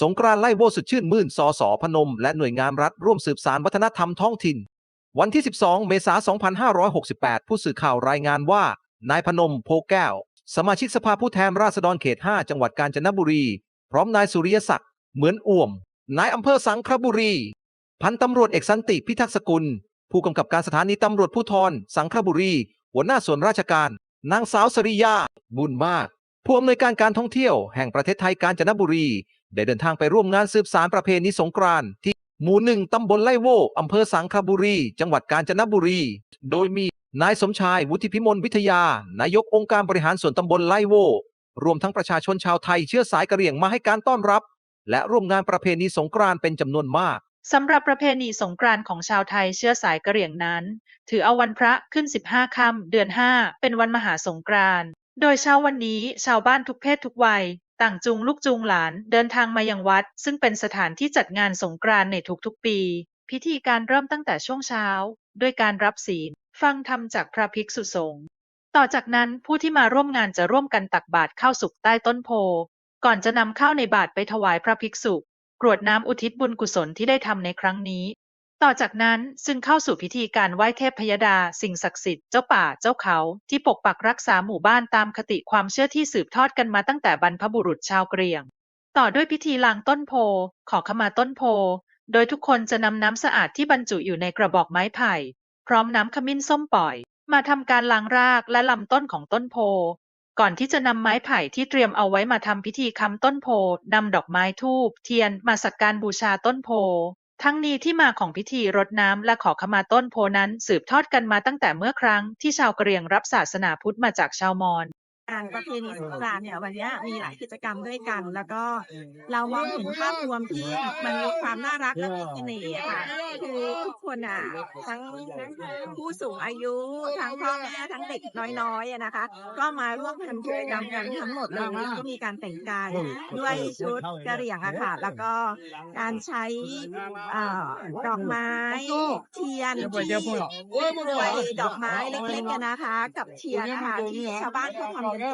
สงกรานต์ไล่โวสุดชื่นมื่นสอสพนม และหน่วยงานรัฐร่วมสืบสารวัฒนธรรมท้องถิ่น วันที่ 12 เมษายน 2568 ผู้สื่อข่าวรายงานว่า นายพนมโพแก้ว สมาชิกสภาผู้แทนราษฎรเขต 5 จังหวัดกาญจนบุรี พร้อมนายสุริยศักดิ์เหมือนอ่วม นายอำเภอสังขบุรี พันตำรวจเอกสันติพิทักษ์สกุล ผู้กำกับการสถานีตำรวจภูธรสังขบุรี หัวหน้าส่วนราชการ นางสาวสริยา บุญมาก ผู้อำนวยการการท่องเที่ยวแห่งประเทศไทยกาญจนบุรี ได้เดินทางไปร่วมงานสืบสารประเพณีสงกรานต์ที่หมู่หนึ่งตำบลไล่โวอำเภอสังขบุรี จังหวัดกาญจนบุรี โดยมีนายสมชายวุฒิพิมลวิทยา นายกองค์การบริหารส่วนตำบลไล่โว รวมทั้งประชาชนชาวไทยเชื้อสายกะเหรี่ยงมาให้การต้อนรับ และร่วมงานประเพณีสงกรานต์เป็นจำนวนมากสำหรับประเพณีสงกรานต์ของชาวไทยเชื้อสายกะเหรี่ยงนั้น ถือเอาวันพระขึ้น 15 ค่ำเดือน 5 เป็นวันมหาสงกรานต์ โดยเช้าวันนี้ชาวบ้านทุกเพศทุกวัย ต่างจูงลูกจูงหลานเดินทางมายังวัด ซึ่งเป็นสถานที่จัดงานสงกรานต์ในทุกๆปี พิธีการเริ่มตั้งแต่ช่วงเช้า ด้วยการรับศีล ฟังธรรมจากพระภิกษุสงฆ์ต่อจากนั้นผู้ที่มาร่วมงานจะร่วมกันตักบาตรข้าวสุกใต้ต้นโพ ก่อนจะนำข้าวในบาตรไปถวายพระภิกษุ กรวดน้ำอุทิศบุญกุศลที่ได้ทำในครั้งนี้ ต่อจากนั้นซึ่งเข้าสู่พิธีการไหว้เทพพยดา สิ่งศักดิ์สิทธิ์ เจ้าป่าเจ้าเขา ที่ปกปักรักษาหมู่บ้านตามคติความเชื่อที่สืบทอดกันมาตั้งแต่บรรพบุรุษชาวเหรี่ยง ต่อด้วยพิธีล้างต้นโพ ขอขมาต้นโพ โดยทุกคนจะนำน้ำสะอาดที่บรรจุอยู่ในกระบอกไม้ไผ่ พร้อมน้ำขมิ้นส้มปล่อย มาทำการล้างรากและลำต้นของต้นโพ ก่อนที่จะนำไม้ไผ่ที่เตรียมเอาไว้มาทำพิธีค้ำต้นโพนำดอกไม้ทูบเทียนมาสักการบูชาต้นโพ ทั้งนี้ที่มาของพิธีรดน้ำและขอขมาต้นโพนั้นสืบทอดกันมาตั้งแต่เมื่อครั้งที่ชาวกะเหรี่ยงรับศาสนาพุทธมาจากชาวมอญ งานประเพณีสงกรานต์เนี่ยวันเนี้ยมีหลายกิจกรรมด้วยกัน แล้วก็เรามองเห็นภาพรวมที่มันมีความน่ารักและมีเสน่ห์อะค่ะคือทุกคนอะทั้งผู้สูงอายุ ทั้งพ่อแม่ทั้งเด็กน้อยๆอะนะคะ ก็มาร่วมทำกิจกรรมกันทั้งหมดเลยแล้วก็มีการแต่งกายด้วยชุดกะเหรี่ยงอะค่ะแล้วก็การใช้อ่าดอกไม้เทียนที่ด้วยดอกไม้เล็กๆอะนะคะ กับเทียนนะคะที่ชาวบ้านเขาทำกันเป็น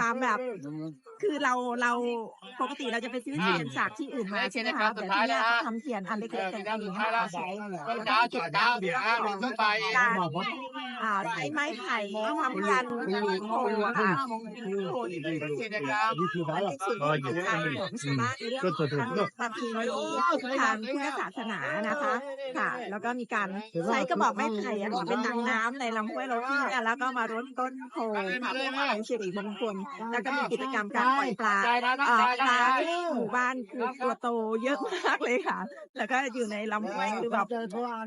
ความแบบ คือเราเราปกติเราจะไปซื้อเทียนจากที่อื่นมาใช่ไหมคะแต่ที่นี่เขาทำเทียนอันเล็กๆกันเองค่ะใช้การอ่าใช้ไม้ไผ่ทำกันโอ้ค่ะโอ้ที่เป็นส่วนที่สำคัญของชาวบ้านในเรื่องของการประเพณีทางพุทธศาสนานะคะ ค่ะ แล้วก็มีการใช้กระบอกไม้ไผ่เป็นนางน้ำในลำห้วยโรที่แล้วก็มารดต้นโพค่ะเพื่อความสิริมงคล แล้วก็มีกิจกรรมการปล่อยปลาเอ่อปลาที่หมู่บ้านคือตัวโตเยอะมากเลยค่ะ แล้วก็อยู่ในลำห้วยคือแบบ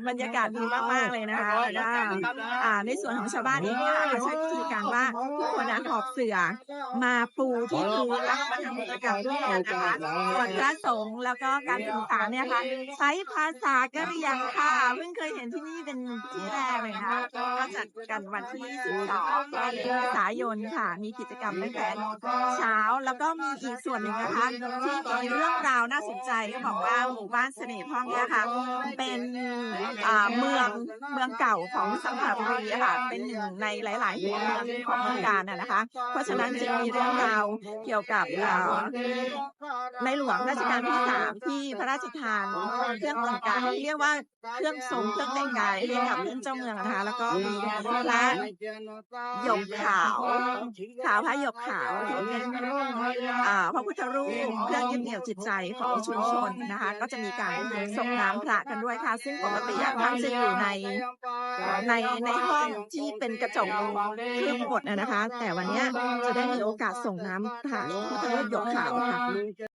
บรรยากาศดีมากๆเลยนะคะแล้วก็อ่าในส่วนของชาวบ้านเองเนี่ยเขาใช้วิธีการว่าทุกคนนะหอบเสือมาปูที่พื้นแล้วก็มาทำกิจกรรมด้วยกันนะคะส่วนพระสงฆ์แล้วก็การสื่อสารเนี่ยค่ะใช้ภาษากะเหรี่ยงค่ะเพิ่งเคยเห็นที่นี่เป็นที่แรกเลยนะคะก็จัดกันวันที่12เมษายนค่ะ มีกิจกรรมตั้งแต่เช้าแล้วก็มีอีกส่วนหนึ่งนะคะที่มีเรื่องราวน่าสนใจก็บอกว่าหมู่บ้านเสน่ห์พ่องเนี่ยค่ะเป็นอ่าเมืองเมืองเก่าของสังขบุรีอะค่ะเป็นหนึ่งในหลายๆหัวเมืองของเมืองการน่ะนะคะ เพราะฉะนั้นจึงมีเรื่องราวเกี่ยวกับอ่าในหลวงรัชกาลที่สามที่พระราชทานเครื่องแต่งกายเรียกว่าเครื่องทรงเครื่องแต่งกายเรียกกับเรื่องเจ้าเมืองนะคะ แล้วก็มีพระหยกขาว ขาวพระหยกขาวที่เป็นอ่าพระพุทธรูปเครื่องยึดเหนี่ยวจิตใจของชุมชนนะคะ ก็จะมีการส่งน้ำพระกันด้วยค่ะ ซึ่งปกติอะท่านจะอยู่ในในในห้องที่เป็นกระจกเครื่องหมดอะนะคะ แต่วันเนี้ยจะได้มีโอกาสส่งน้ำพระพุทธรูปหยกขาวค่ะ